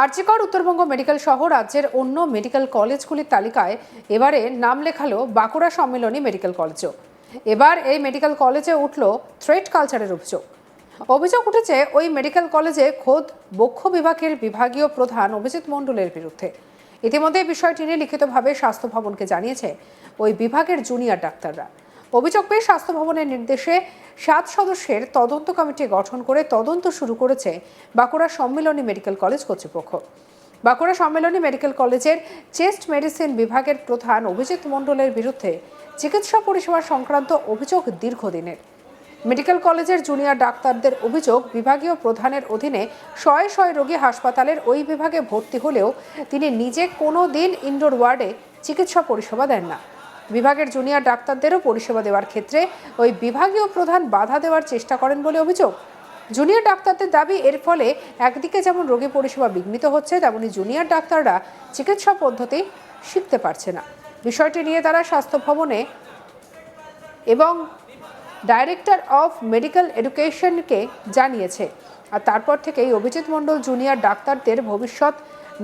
RG Kar Uttarbanga medical সহ রাজ্যের অন্য মেডিকেল কলেজগুলির তালিকায় এবারে নাম লেখালো বাঁকুড়া সম্মেলনী মেডিকেল কলেজও। এবার এই মেডিকেল কলেজে উঠল থ্রেড কালচারের অভিযোগ। অভিযোগ উঠেছে ওই মেডিকেল কলেজে খোদ বক্ষ বিভাগের বিভাগীয় প্রধান অভিজিৎ মণ্ডলের বিরুদ্ধে। ইতিমধ্যে বিষয়টি নিয়ে লিখিতভাবে স্বাস্থ্য ভবনকে জানিয়েছে ওই বিভাগের জুনিয়র ডাক্তাররা। অভিযোগ পেয়ে স্বাস্থ্য ভবনের নির্দেশে সাত সদস্যের তদন্ত কমিটি গঠন করে তদন্ত শুরু করেছে বাঁকুড়া সম্মিলনী মেডিকেল কলেজ কর্তৃপক্ষ। বাঁকুড়া সম্মেলনী মেডিকেল কলেজের চেস্ট মেডিসিন বিভাগের প্রধান অভিজিৎ মণ্ডলের বিরুদ্ধে চিকিৎসা পরিষেবা সংক্রান্ত অভিযোগ দীর্ঘদিনের। মেডিকেল কলেজের জুনিয়র ডাক্তারদের অভিযোগ, বিভাগীয় প্রধানের অধীনে শয়ে শয়ে রোগী হাসপাতালের ওই বিভাগে ভর্তি হলেও তিনি নিজে কোনো দিন ইনডোর ওয়ার্ডে চিকিৎসা পরিষেবা দেন না। বিভাগের জুনিয়র ডাক্তারদেরও পরিষেবা দেওয়ার ক্ষেত্রে ওই বিভাগীয় প্রধান বাধা দেওয়ার চেষ্টা করেন বলে অভিযোগ। জুনিয়র ডাক্তারদের দাবি, এর ফলে একদিকে যেমন রোগী পরিষেবা বিঘ্নিত হচ্ছে, তেমনি জুনিয়র ডাক্তাররা চিকিৎসা পদ্ধতি শিখতে পারছে না। বিষয়টি নিয়ে তারা স্বাস্থ্য ভবনে এবং ডাইরেক্টর অফ মেডিকেল এডুকেশনকে জানিয়েছে। আর তারপর থেকেই অভিজিৎ মণ্ডল জুনিয়র ডাক্তারদের ভবিষ্যৎ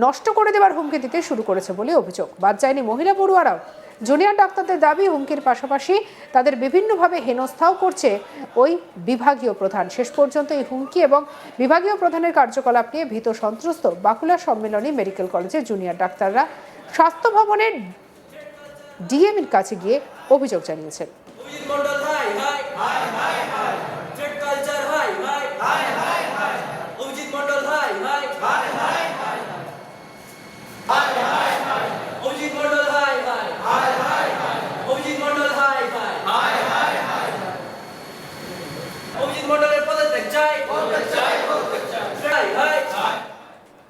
নষ্ট করে দেওয়ার হুমকি দিতে শুরু করেছে বলে অভিযোগ। বাদ যায়নি মহিলা পড়ুয়ারাও। জুনিয়র ডাক্তারদের দাবি, হুমকির পাশাপাশি তাদের বিভিন্নভাবে হেনস্থাও করছে ওই বিভাগীয় প্রধান। শেষ পর্যন্ত এই হুমকি এবং বিভাগীয় প্রধানের কার্যকলাপ নিয়ে ভীত সন্ত্রস্ত বাঁকুড়া সম্মেলনী মেডিকেল কলেজের জুনিয়র ডাক্তাররা স্বাস্থ্য ভবনের ডিএমের কাছে গিয়ে অভিযোগ জানিয়েছেন।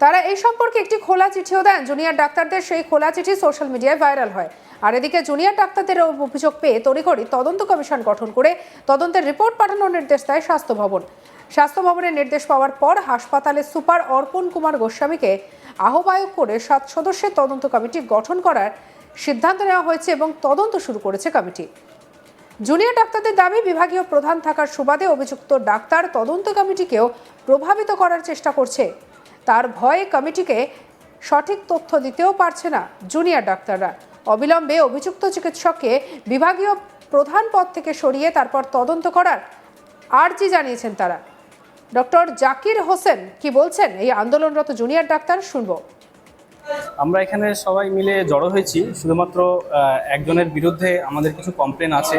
তারা এই সম্পর্কে একটি খোলা চিঠিও দেন। জুনিয়র ডাক্তারদের সেই খোলা চিঠি সোশ্যাল মিডিয়ায় ভাইরাল হয়। আর এদিকে জুনিয়র ডাক্তারদের অভিযোগ পেয়ে তড়িঘড়ি তদন্ত কমিশন গঠন করে তদন্তের রিপোর্ট পাঠানোর নির্দেশ দেয় স্বাস্থ্য ভবন। স্বাস্থ্য ভবনের নির্দেশ পাওয়ার পর হাসপাতালের সুপার অর্পণ কুমার গোস্বামীকে আহ্বায়ক করে সাত সদস্যের তদন্ত কমিটি গঠন করার সিদ্ধান্ত নেওয়া হয়েছে এবং তদন্ত শুরু করেছে কমিটি। জুনিয়র ডাক্তারদের দাবি, বিভাগীয় প্রধান থাকার সুবাদে অভিযুক্ত ডাক্তার তদন্ত কমিটিকেও প্রভাবিত করার চেষ্টা করছে। তার ভয়ে কমিটিকে সঠিক তথ্য দিতেও পারছে না জুনিয়র ডাক্তাররা। অবিলম্বে অভিযুক্ত চিকিৎসককে বিভাগীয় প্রধান পদ থেকে সরিয়ে তারপর তদন্ত করার আর্জি জানিয়েছেন তারা। ডক্টর জাকির হোসেন কি বলছেন? এই আন্দোলনরত জুনিয়র ডাক্তার শুনব। আমরা এখানে সবাই মিলে জড়ো হয়েছি। শুধুমাত্র একজনের বিরুদ্ধে আমাদের কিছু কমপ্লেন আছে।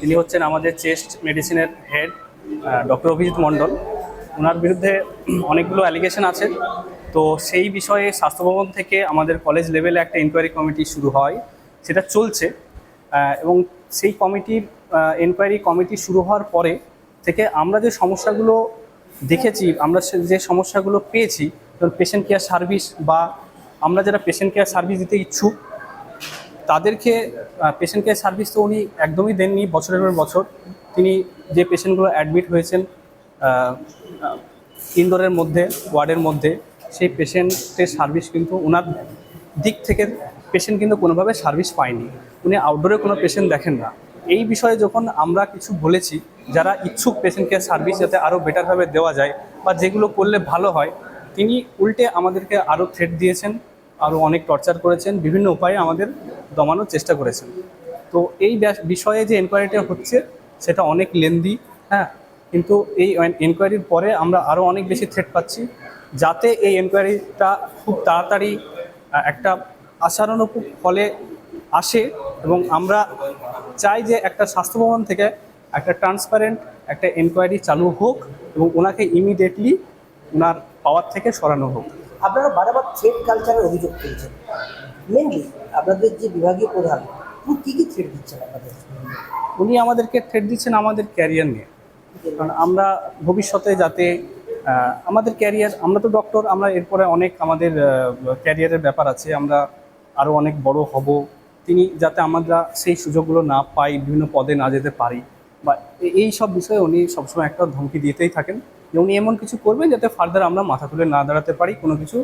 তিনি হচ্ছেন আমাদের চেস্ট মেডিসিনের হেড ডক্টর অভিজিৎ মণ্ডল। ওনার বিরুদ্ধে অনেকগুলো অ্যালিগেশন আছে। তো সেই বিষয়ে স্বাস্থ্য ভবন থেকে আমাদের কলেজ লেভেলে একটা ইনকোয়ারি কমিটি শুরু হয়, সেটা চলছে। এবং সেই কমিটির এনকোয়ারি কমিটি শুরু হওয়ার পরে থেকে আমরা যে সমস্যাগুলো দেখেছি, আমরা যে সমস্যাগুলো পেয়েছি, যেমন পেশেন্ট কেয়ার সার্ভিস বা আমরা যারা পেশেন্ট কেয়ার সার্ভিস দিতে ইচ্ছুক, তাদেরকে পেশেন্ট কেয়ার সার্ভিস তো উনি একদমই দেননি বছরের পর বছর। তিনি যে পেশেন্টগুলো অ্যাডমিট হয়েছেন ইনডোরের মধ্যে, ওয়ার্ডের মধ্যে সেই পেশেন্টের সার্ভিস কিন্তু ওনার দিক থেকে পেশেন্ট কিন্তু কোনোভাবে সার্ভিস পায়নি। উনি আউটডোরে কোনো পেশেন্ট দেখেন না। এই বিষয়ে যখন আমরা কিছু বলেছি, যারা ইচ্ছুক পেশেন্টকে সার্ভিস যাতে আরও বেটারভাবে দেওয়া যায় বা যেগুলো করলে ভালো হয়, তিনি উল্টে আমাদেরকে আরও থ্রেট দিয়েছেন আরও অনেক টর্চার করেছেন, বিভিন্ন উপায়ে আমাদের দমানোর চেষ্টা করেছেন। তো এই বিষয়ে যে এনকোয়ারিটা হচ্ছে, সেটা অনেক লেন্দি হ্যাঁ? কিন্তু এই এনকোয়ারির পরে আমরা আরও অনেক বেশি থ্রেট পাচ্ছি যাতে এই এনকোয়ারিটা খুব তাড়াতাড়ি একটা আশানুরূপ ফলে আসে এবং আমরা চাই যে একটা স্বাস্থ্য ভবন থেকে একটা ট্রান্সপারেন্ট একটা এনকোয়ারি চালু হোক এবং ওনাকে ইমিডিয়েটলি ওনার পাওয়ার থেকে সরানো হোক। আপনারা বারবার থ্রেড কালচারের অভিযোগ করেছেন মেনলি আপনাদের যে বিভাগীয় প্রধান উনি কী কী থ্রেড দিচ্ছেন আপনাদের? উনি আমাদেরকে থ্রেট দিচ্ছেন আমাদের ক্যারিয়ার নিয়ে। কারণ আমরা ভবিষ্যতে যাতে আমাদের ক্যারিয়ার আমরা তো ডক্টর আমরা এরপরে অনেক আমাদের ক্যারিয়ারের ব্যাপার আছে আমরা আরও অনেক বড় হব। তিনি যাতে আমরা সেই সুযোগগুলো না পাই বিভিন্ন পদে না যেতে পারি। বা এই সব বিষয়ে উনি সবসময় একটা ধমকি দিতেই থাকেন যে উনি এমন কিছু করবেন যাতে ফার্দার আমরা মাথা তুলে না দাঁড়াতে পারি কোনো কিছু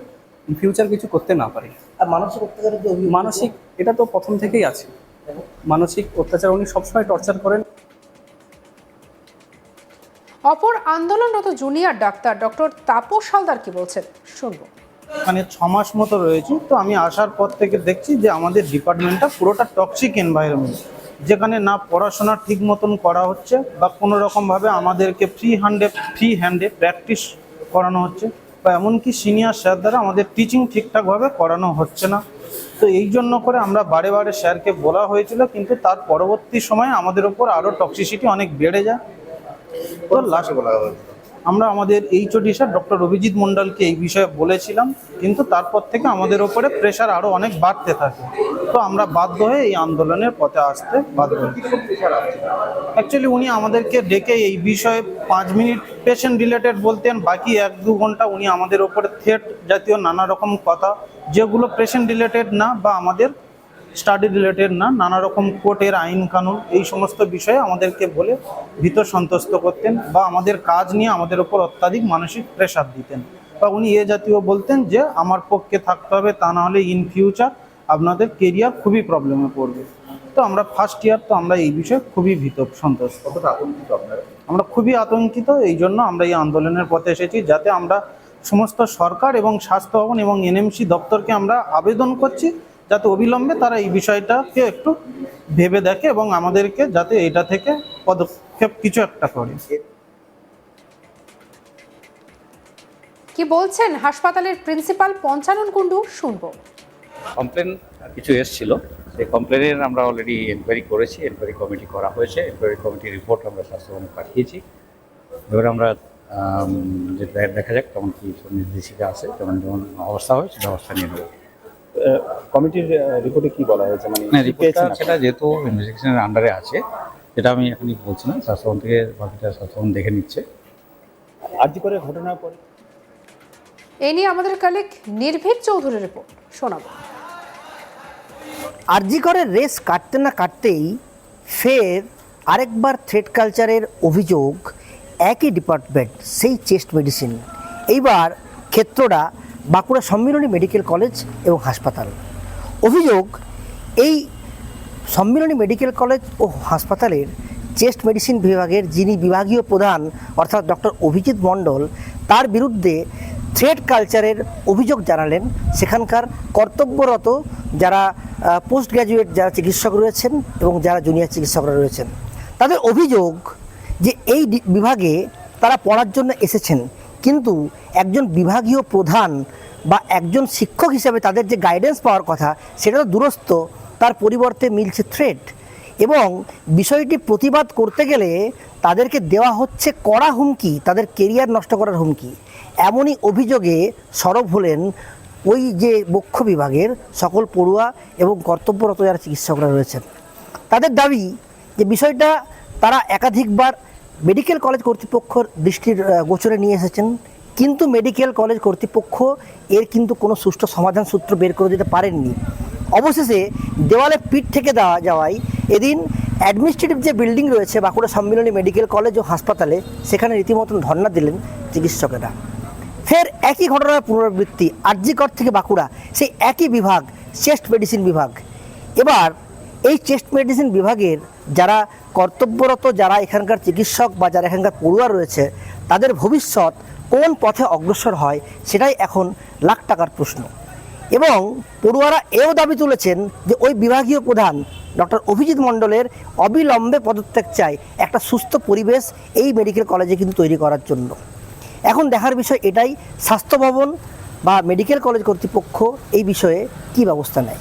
ফিউচার কিছু করতে না পারি। আর মানসিক অত্যাচারের মানসিক এটা তো প্রথম থেকেই আছে। মানসিক অত্যাচার উনি সবসময় টর্চার করেন। অপর আন্দোলনরত junior doctor doctor Tapas Haldar কি বলছেন? শুনব। মানে ছ মাস মতো রয়েছি, তো আমি আসার পর থেকে দেখছি যে আমাদের ডিপার্টমেন্টটা পুরোটা টক্সিক এনভায়রনমেন্ট যেখানে না পড়াশোনা ঠিক মতন করা হচ্ছে বা কোনো রকমভাবে আমাদেরকে ফ্রি হ্যান্ডে ফ্রি হ্যান্ডে প্র্যাকটিস করানো হচ্ছে বা এমনকি সিনিয়র স্যার দ্বারা আমাদের টিচিং ঠিকঠাকভাবে করানো হচ্ছে না। তো এই জন্য করে আমরা বারে বারে স্যারকে বলা হয়েছিল, কিন্তু তার পরবর্তী সময়ে আমাদের ওপর আরও টক্সিসিটি অনেক বেড়ে যায়। বলা হয়েছে আমরা আমাদের এইচওডি স্যার ডক্টর অভিজিৎ মণ্ডলকে এই বিষয়ে বলেছিলাম, কিন্তু তারপর থেকে আমাদের ওপরে প্রেশার আরও অনেক বাড়তে থাকে। তো আমরা বাধ্য হয়ে এই আন্দোলনের পথে আসতে বাধ্য অ্যাকচুয়ালি উনি আমাদেরকে ডেকে এই বিষয়ে পাঁচ মিনিট পেশেন্ট রিলেটেড বলতেন, বাকি এক দু ঘণ্টা উনি আমাদের ওপরে থ্রেট জাতীয় নানা রকম কথা, যেগুলো পেশেন্ট রিলেটেড না বা আমাদের স্টাডি রিলেটেড না নানা রকম কোর্টের আইন কানুন এই সমস্ত বিষয়ে আমাদেরকে বলে ভীত সন্তুষ্ট করতেন বা আমাদের কাজ নিয়ে আমাদের ওপর অত্যাধিক মানসিক প্রেশার দিতেন। বা উনি এ জাতীয় বলতেন যে আমার পক্ষে থাকতে হবে তা না হলে ইন ফিউচার আপনাদের কেরিয়ার খুবই প্রবলেমে পড়বে। তো আমরা ফার্স্ট ইয়ার তো আমরা এই বিষয়ে খুবই ভীত সন্তুষ্ট। আমরা খুবই আতঙ্কিত এই জন্য আমরা এই আন্দোলনের পথে এসেছি যাতে আমরা সমস্ত সরকার এবং স্বাস্থ্য ভবন এবং এনএমসি দপ্তরকে আমরা আবেদন করছি যাতে অবিলম্বে তারা এই বিষয়টাকে একটু ভেবে দেখে এবং আমাদেরকে যাতে এটা থেকে পদক্ষেপ কিছু একটা করে। কি বলছেন? হাসপাতালের প্রিন্সিপাল পঞ্চানন কুণ্ডু শুনব। কমপ্লেন কিছু এসেছিল। সেই কমপ্লেনের আমরা অলরেডি এনকোয়ারি করেছি এনকোয়ারি কমিটি করা হয়েছে। এনকোয়ারি কমিটির রিপোর্ট আমরা স্বাস্থ্যভবনে পাঠিয়েছি। এবার আমরা দেখা যাক কেমন কি নির্দেশিকা আছে যেমন যেমন অবস্থা হয় সেটা অবস্থা নিয়ে নেব। কমিটির রিপোর্টে কি বলা হয়েছে? মানে রিপোর্টটা সেটা যেহেতু ইনভেস্টিগেশনের আন্ডারে আছে সেটা আমি এখনই বলছি না স্বাস্থ্যভবন থেকে বাকিটা স্বাস্থ্যভবন দেখে নিচ্ছে। আরজি করে ঘটনার পরে? এই নিয়ে আমাদের কালেক নির্ভীক চৌধুরীর রিপোর্ট শোনাবো। আরজি করে রেস কাটতে না কাটতেই ফের আরেকবার থ্রেড কালচারের অভিযোগ একই ডিপার্টমেন্ট সেই চেস্ট মেডিসিন এইবার ক্ষেত্রটা বাঁকুড়া সম্মিলনী মেডিকেল কলেজ এবং হাসপাতাল। অভিযোগ, এই সম্মিলনী মেডিকেল কলেজ ও হাসপাতালের চেস্ট মেডিসিন বিভাগের যিনি বিভাগীয় প্রধান, অর্থাৎ ডক্টর অভিজিৎ মণ্ডল, তার বিরুদ্ধে থ্রেড কালচারের অভিযোগ জানালেন। সেখানকার কর্তব্যরত যারা পোস্ট গ্র্যাজুয়েট যারা চিকিৎসক রয়েছেন এবং যারা জুনিয়র চিকিৎসকরা রয়েছেন, তাদের অভিযোগ যে এই বিভাগে তারা পড়ার জন্য এসেছেন। কিন্তু একজন বিভাগীয় প্রধান বা একজন শিক্ষক হিসেবে তাদের যে গাইডেন্স পাওয়ার কথা, সেটা তো দূরস্থ, তার পরিবর্তে মিলছে থ্রেট এবং বিষয়টি প্রতিবাদ করতে গেলে তাদেরকে দেওয়া হচ্ছে কড়া হুমকি, তাদের কেরিয়ার নষ্ট করার হুমকি। এমনই অভিযোগে সরব হলেন ওই যে বক্ষ বিভাগের সকল পড়ুয়া এবং কর্তব্যরত যারা চিকিৎসকরা রয়েছেন। তাদের দাবি যে বিষয়টা তারা একাধিকবার মেডিকেল কলেজ কর্তৃপক্ষর দৃষ্টির গোচরে নিয়ে এসেছেন। কিন্তু মেডিকেল কলেজ কর্তৃপক্ষ এর কিন্তু কোনো সুষ্ঠু সমাধান সূত্র বের করে দিতে পারেননি। অবশেষে দেওয়ালে পিঠ থেকে দেওয়া যাওয়ায় এদিন অ্যাডমিনিস্ট্রেটিভ যে বিল্ডিং রয়েছে, বাঁকুড়া সম্মিলনী মেডিকেল কলেজ ও হাসপাতালে, সেখানে রীতিমতন ধর্ণা দিলেন চিকিৎসকেরা। ফের একই ঘটনার পুনরাবৃত্তি আরজিকর থেকে বাঁকুড়া, সেই একই বিভাগ চেস্ট মেডিসিন বিভাগ। এবার এই চেস্ট মেডিসিন বিভাগের যারা কর্তব্যরত, যারা এখানকার চিকিৎসক বা যারা এখানকার পড়ুয়া রয়েছে, তাদের ভবিষ্যৎ কোন পথে অগ্রসর হয় সেটাই এখন লাখ টাকার প্রশ্ন। এবং পড়ুয়ারা এও দাবি তুলেছেন যে ওই বিভাগীয় প্রধান ডক্টর অভিজিৎ মণ্ডলের অবিলম্বে পদত্যাগ চাই একটা সুস্থ পরিবেশ এই মেডিকেল কলেজে কিন্তু তৈরি করার জন্য। এখন দেখার বিষয় এটাই, স্বাস্থ্য ভবন বা মেডিকেল কলেজ কর্তৃপক্ষ এই বিষয়ে কী ব্যবস্থা নেয়?